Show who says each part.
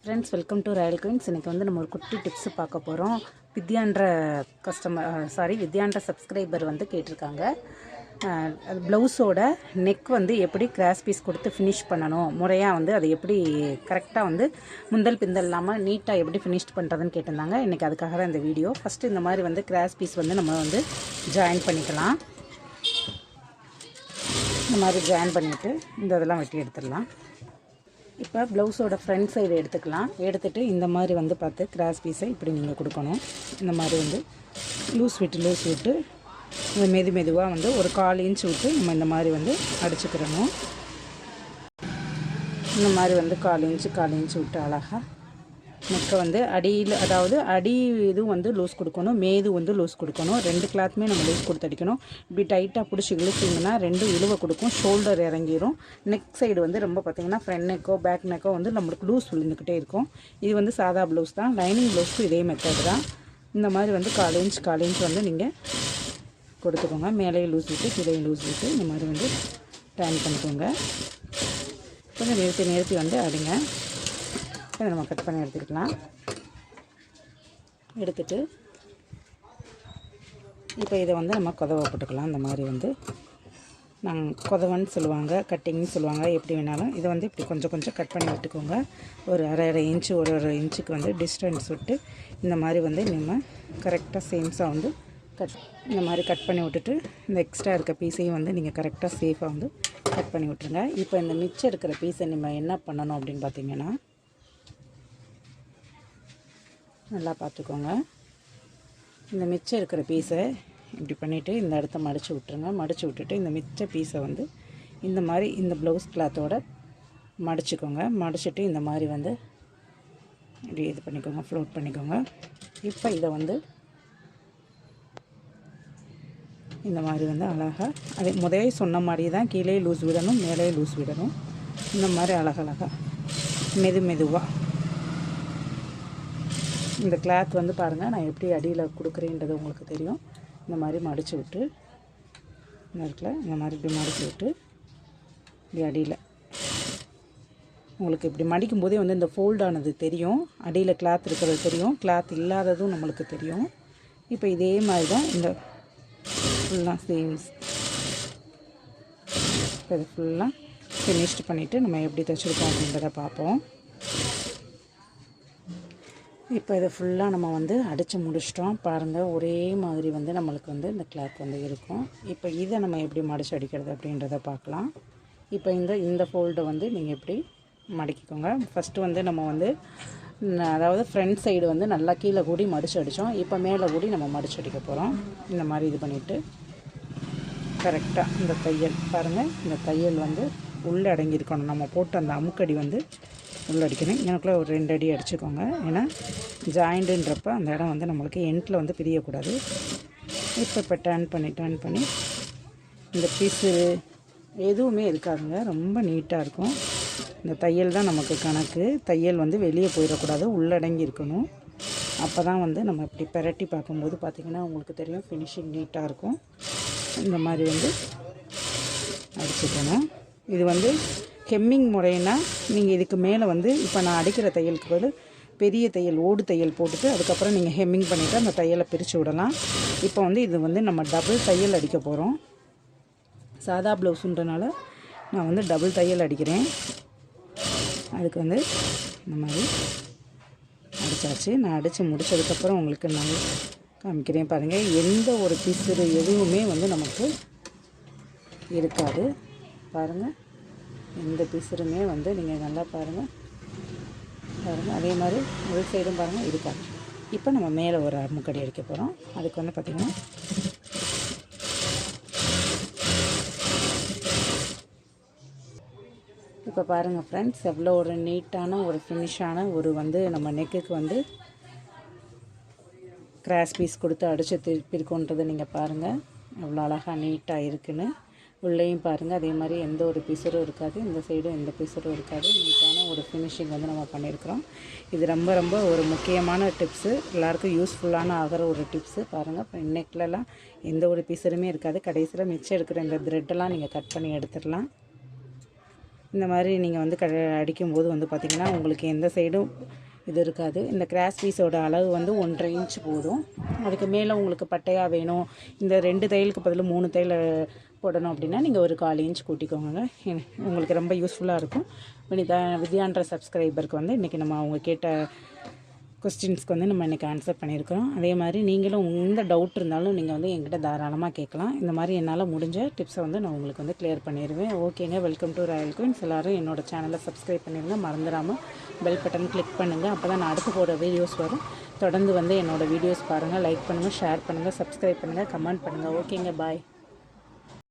Speaker 1: Friends welcome to Royal Queens இன்றைக்கி வந்து நம்ம ஒரு குட்டி டிப்ஸு பார்க்க போகிறோம் வித்யான்ற கஸ்டமர் சாரி வித்யான்ற சப்ஸ்கிரைபர் வந்து கேட்டிருக்காங்க. அது ப்ளவுஸோட நெக் வந்து எப்படி கிராஸ் பீஸ் கொடுத்து ஃபினிஷ் பண்ணணும் முறையாக வந்து அதை எப்படி கரெக்டாக வந்து முந்தல் பிந்தல் இல்லாமல் நீட்டாக எப்படி ஃபினிஷ் பண்ணுறதுன்னு கேட்டிருந்தாங்க. இன்றைக்கி அதுக்காக தான் இந்த வீடியோ ஃபஸ்ட்டு இந்த மாதிரி வந்து கிராஸ் பீஸ் வந்து நம்ம வந்து ஜாயின் பண்ணிக்கலாம். இந்த மாதிரி ஜாயின் பண்ணிவிட்டு இந்த இதெல்லாம் வெட்டி எடுத்துடலாம். இப்போ ப்ளவுஸோட ஃப்ரண்ட் சைடு எடுத்துக்கலாம். எடுத்துகிட்டு இந்த மாதிரி வந்து பார்த்து கிராஸ் பீஸை இப்படி நீங்கள் கொடுக்கணும். இந்த மாதிரி வந்து லூஸ் விட்டு லூஸ் விட்டு மெது மெதுவாக வந்து ஒரு கால் இன்ச் விட்டு நம்ம இந்த மாதிரி வந்து அடிச்சுக்கிறணும். இந்த மாதிரி வந்து கால் இன்ச்சு கால் இன்ச்சு விட்டு அழகாக முட்டை வந்து அடியில் அதாவது அடி இதுவும் வந்து லூஸ் கொடுக்கணும் மேது வந்து லூஸ் கொடுக்கணும். ரெண்டு கிளாத்துமே நம்ம லூஸ் கொடுத்து அடிக்கணும். இப்படி டைட்டாக பிடிச்சி இழுச்சிங்கன்னா ரெண்டு இழுவை கொடுக்கும் ஷோல்டர் இறங்கிரும். நெக் சைடு வந்து ரொம்ப பார்த்திங்கன்னா ஃப்ரண்ட் நெக்கோ பேக் நெக்கோ வந்து நம்மளுக்கு லூஸ் விழுந்துக்கிட்டே இருக்கும். இது வந்து சாதா ப்ளவுஸ் தான். லைனிங் ப்ளவுஸ்க்கு இதே மெத்தட் தான். இந்த மாதிரி வந்து கால் இன்ச் கால் இன்ச் வந்து நீங்கள் கொடுத்துக்கோங்க. மேலேயும் லூஸ் விட்டு கீழே லூஸ் விட்டு இந்த மாதிரி வந்து டேன் பண்ணிக்கோங்க. கொஞ்சம் நிறுத்தி நிறுத்தி வந்து அடிங்க. இதை நம்ம கட் பண்ணி எடுத்துக்கலாம். எடுத்துட்டு இப்போ இதை வந்து நம்ம கொதவை போட்டுக்கலாம். இந்த மாதிரி வந்து நாங்கள் கொதவன்னு சொல்லுவாங்க கட்டிங்னு சொல்லுவாங்க எப்படி வேணாலும். இதை வந்து இப்படி கொஞ்சம் கொஞ்சம் கட் பண்ணி விட்டுக்கோங்க. ஒரு அரை அரை இன்ச்சு ஒரு ஒரு இன்ச்சுக்கு வந்து டிஸ்டன்ஸ் விட்டு இந்த மாதிரி வந்து நம்ம கரெக்டாக சேம்ஸாக வந்து கட் இந்த மாதிரி கட் பண்ணி விட்டுட்டு இந்த எக்ஸ்ட்ரா இருக்க பீஸையும் வந்து நீங்கள் கரெக்டாக சேஃபாக வந்து கட் பண்ணி விட்டுருங்க. இப்போ இந்த மிச்சம் இருக்கிற பீஸை நம்ம என்ன பண்ணணும் அப்படின்னு பார்த்தீங்கன்னா நல்லா பார்த்துக்கோங்க. இந்த மிச்சம் இருக்கிற பீஸை இப்படி பண்ணிவிட்டு இந்த இடத்த மடித்து விட்ருங்க மடித்து விட்டுட்டு இந்த மிச்ச பீஸை வந்து இந்த மாதிரி இந்த ப்ளவுஸ் கிளாத்தோட மடிச்சுக்கோங்க. மடிச்சுட்டு இந்த மாதிரி வந்து இப்படி இது பண்ணிக்கோங்க ஃப்ளோட் பண்ணிக்கோங்க. இப்போ இதை வந்து இந்த மாதிரி வந்து அழகாக அதே முதலே சொன்ன மாதிரி தான் கீழே லூஸ் விடணும் மேலே லூஸ் விடணும். இந்த மாதிரி அழகழகாக மெது மெதுவாக இந்த கிளாத் வந்து பாருங்கள் நான் எப்படி அடியில் கொடுக்குறேன்றது உங்களுக்கு தெரியும். இந்த மாதிரி மடித்து விட்டு இந்த இடத்துல இந்த மாதிரி இப்படி மடித்து விட்டு இப்படி அடியில். உங்களுக்கு இப்படி மடிக்கும் போதே வந்து இந்த ஃபோல்டானது ஆனது தெரியும். அடியில் கிளாத் இருக்கிறது தெரியும். கிளாத் இல்லாததும் நம்மளுக்கு தெரியும். இப்போ இதே மாதிரி தான் இந்த ஃபுல்லாக சேம்ஸ் இப்போ இது ஃபுல்லாக ஃபினிஷ்டு பண்ணிவிட்டு நம்ம எப்படி தைச்சிருக்கோம் அப்படின்றத பார்ப்போம். இப்போ இதை ஃபுல்லாக நம்ம வந்து அடித்து முடிச்சிட்டோம். பாருங்கள் ஒரே மாதிரி வந்து நம்மளுக்கு வந்து இந்த கிளாத் வந்து இருக்கும். இப்போ இதை நம்ம எப்படி மடிச்சு அடிக்கிறது அப்படின்றத பார்க்கலாம். இப்போ இந்த இந்த ஃபோல்டை வந்து நீங்கள் எப்படி மடக்கிக்கோங்க. ஃபஸ்ட்டு வந்து நம்ம வந்து அதாவது ஃப்ரண்ட் சைடு வந்து நல்லா கீழே கூடி மடிச்சு அடித்தோம் இப்போ மேலே கூடி நம்ம மடிச்சு அடிக்க போகிறோம் இந்த மாதிரி இது பண்ணிவிட்டு கரெக்டாக இந்த தையல் பாருங்கள் இந்த தையல் வந்து உள்ளே அடங்கியிருக்கணும். நம்ம போட்டு அந்த அமுக்கடி வந்து உள்ள அடிக்கணும். எனக்குள்ளே ஒரு ரெண்டு அடி அடிச்சுக்கோங்க. ஏன்னா ஜாயிண்ட்டுன்றப்ப அந்த இடம் வந்து நம்மளுக்கு எண்டில் வந்து பிரியக்கூடாது. இப்போ இப்போ டர்ன் பண்ணி டர்ன் பண்ணி இந்த பீஸு எதுவுமே இருக்காதுங்க. ரொம்ப நீட்டாக இருக்கும். இந்த தையல் தான் நமக்கு கணக்கு. தையல் வந்து வெளியே போயிடக்கூடாது. உள்ளடங்கி இருக்கணும். அப்போ தான் வந்து நம்ம இப்படி பெரட்டி பார்க்கும்போது பார்த்திங்கன்னா உங்களுக்கு தெரியும் ஃபினிஷிங் நீட்டாக இருக்கும். இந்த மாதிரி வந்து அடிச்சுக்கணும் இது வந்து ஹெம்மிங் முறைனா நீங்கள் இதுக்கு மேலே வந்து இப்போ நான் அடிக்கிற தையலுக்கு பதில் பெரிய தையல் ஓடு தையல் போட்டுட்டு அதுக்கப்புறம் நீங்கள் ஹெம்மிங் பண்ணிவிட்டு அந்த தையலை பிரித்து விடலாம். இப்போ வந்து இது வந்து நம்ம டபுள் தையல் அடிக்க போகிறோம் சாதா ப்ளவுஸுன்றனால நான் வந்து டபுள் தையல் அடிக்கிறேன். அதுக்கு வந்து இந்த மாதிரி அடித்தாச்சு நான் அடித்து முடித்ததுக்கப்புறம் உங்களுக்கு நான் காமிக்கிறேன் பாருங்கள் எந்த ஒரு பிசுறு எதுவுமே வந்து நமக்கு இருக்காது. பாருங்கள் எந்த பிசுறுமே வந்து நீங்கள் நல்லா பாருங்கள் பாருங்கள் அதே மாதிரி ஒரு சைடும் பாருங்கள் இருக்காது இப்போ நம்ம மேலே ஒரு அமுக்கடி அடிக்க போகிறோம் அதுக்கு வந்து பார்த்திங்கன்னா இப்போ பாருங்கள் ஃப்ரெண்ட்ஸ் எவ்வளோ ஒரு நீட்டான ஒரு ஃபினிஷான ஒரு வந்து நம்ம நெக்குக்கு வந்து கிராஸ் பீஸ் கொடுத்து அடித்து திருப்பிருக்கோன்றதை நீங்கள் பாருங்கள் எவ்வளோ அழகாக நீட்டாக இருக்குன்னு. உள்ளேயும் பாருங்கள் அதே மாதிரி எந்த ஒரு பிசரும் இருக்காது. இந்த சைடும் எந்த பிசரும் இருக்காது. நீட்டான ஒரு ஃபினிஷிங் வந்து நம்ம பண்ணியிருக்கிறோம் இது ரொம்ப ரொம்ப ஒரு முக்கியமான டிப்ஸு எல்லாருக்கும் யூஸ்ஃபுல்லான ஆகிற ஒரு டிப்ஸு பாருங்கள் நெக்லலாம் எந்த ஒரு பிசருமே இருக்காது. கடைசியில் மிச்சம் இருக்கிற இந்த த்ரெட்டெல்லாம் நீங்கள் கட் பண்ணி எடுத்துடலாம். இந்த மாதிரி நீங்கள் வந்து க அடிக்கும்போது வந்து பார்த்திங்கன்னா உங்களுக்கு எந்த சைடும் இது இருக்காது. இந்த கிராஸ் பீஸோட அளவு வந்து ஒன்றரை இன்ச் போதும். அதுக்கு மேலே உங்களுக்கு பட்டையாக வேணும். இந்த ரெண்டு தையலுக்கு பதில் மூணு தையல் போடணும் அப்படின்னா நீங்கள் ஒரு கால் இன்ச் கூட்டிக்கோங்க. உங்களுக்கு ரொம்ப யூஸ்ஃபுல்லாக இருக்கும். வினிதா வித்யான்ற சப்ஸ்கிரைபருக்கு வந்து இன்றைக்கி நம்ம அவங்க கேட்ட கொஸ்டின்ஸ்க்கு வந்து நம்ம இன்றைக்கி ஆன்சர் பண்ணியிருக்கிறோம். அதே மாதிரி நீங்களும் எந்த டவுட் இருந்தாலும் நீங்கள் வந்து எங்கிட்ட தாராளமாக கேட்கலாம். இந்த மாதிரி என்னால் முடிஞ்ச டிப்ஸை வந்து நான் உங்களுக்கு வந்து கிளியர் பண்ணிடுவேன் ஓகேங்க வெல்கம் டு ராயல் குயின்ஸ் எல்லோரும் என்னோட சேனலை சப்ஸ்கிரைப் பண்ணிடுங்க மறந்துடாமல் பெல் பட்டன் கிளிக் பண்ணுங்கள் அப்போ தான் நான் அடுத்து போகிற வீடியோஸ் வரும். தொடர்ந்து வந்து என்னோடய வீடியோஸ் பாருங்கள் லைக் பண்ணுங்கள் ஷேர் பண்ணுங்கள் சப்ஸ்கிரைப் பண்ணுங்கள் கமெண்ட் பண்ணுங்கள் ஓகேங்க பாய்